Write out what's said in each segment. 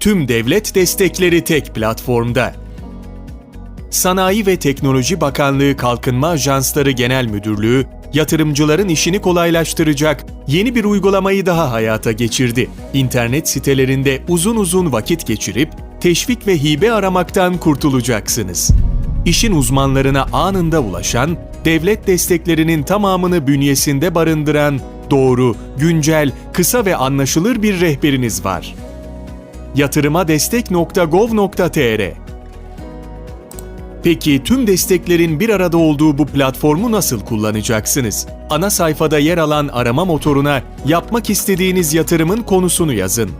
Tüm devlet destekleri tek platformda. Sanayi ve Teknoloji Bakanlığı Kalkınma Ajansları Genel Müdürlüğü, yatırımcıların işini kolaylaştıracak yeni bir uygulamayı daha hayata geçirdi. İnternet sitelerinde uzun uzun vakit geçirip teşvik ve hibe aramaktan kurtulacaksınız. İşin uzmanlarına anında ulaşan, devlet desteklerinin tamamını bünyesinde barındıran doğru, güncel, kısa ve anlaşılır bir rehberiniz var. yatırımadestek.gov.tr Peki tüm desteklerin bir arada olduğu bu platformu nasıl kullanacaksınız? Ana sayfada yer alan arama motoruna yapmak istediğiniz yatırımın konusunu yazın.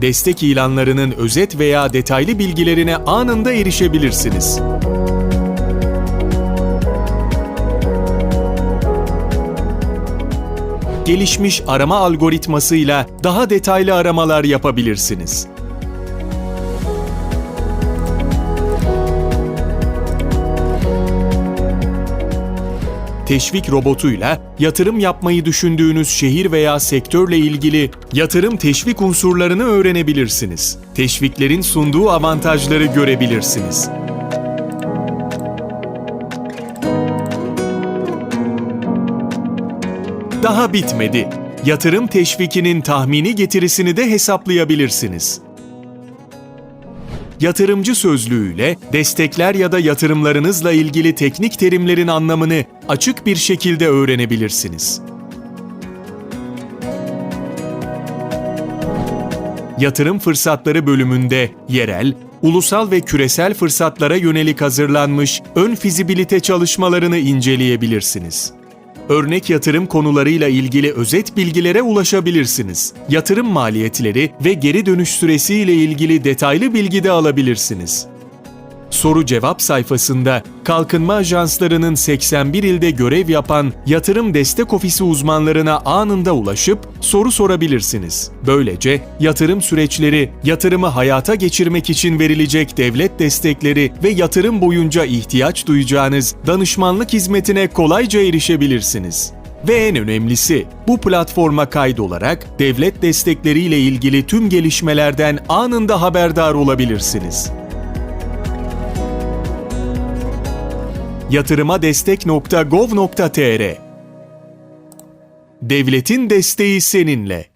Destek ilanlarının özet veya detaylı bilgilerine anında erişebilirsiniz. Gelişmiş arama algoritmasıyla daha detaylı aramalar yapabilirsiniz. Teşvik robotuyla yatırım yapmayı düşündüğünüz şehir veya sektörle ilgili yatırım teşvik unsurlarını öğrenebilirsiniz. Teşviklerin sunduğu avantajları görebilirsiniz. Daha bitmedi. Yatırım teşvikinin tahmini getirisini de hesaplayabilirsiniz yatırımcı sözlüğüyle destekler ya da yatırımlarınızla ilgili teknik terimlerin anlamını açık bir şekilde öğrenebilirsiniz. Yatırım fırsatları bölümünde yerel, ulusal ve küresel fırsatlara yönelik hazırlanmış ön fizibilite çalışmalarını inceleyebilirsiniz örnek yatırım konularıyla ilgili özet bilgilere ulaşabilirsiniz. Yatırım maliyetleri ve geri dönüş süresi ile ilgili detaylı bilgi de alabilirsiniz. Soru cevap sayfasında kalkınma ajanslarının 81 ilde görev yapan yatırım destek ofisi uzmanlarına anında ulaşıp soru sorabilirsiniz. Böylece yatırım süreçleri, yatırımı hayata geçirmek için verilecek devlet destekleri ve yatırım boyunca ihtiyaç duyacağınız danışmanlık hizmetine kolayca erişebilirsiniz. Ve en önemlisi, bu platforma kaydolarak devlet destekleriyle ilgili tüm gelişmelerden anında haberdar olabilirsiniz. yatırımadestek.gov.tr Devletin desteği seninle.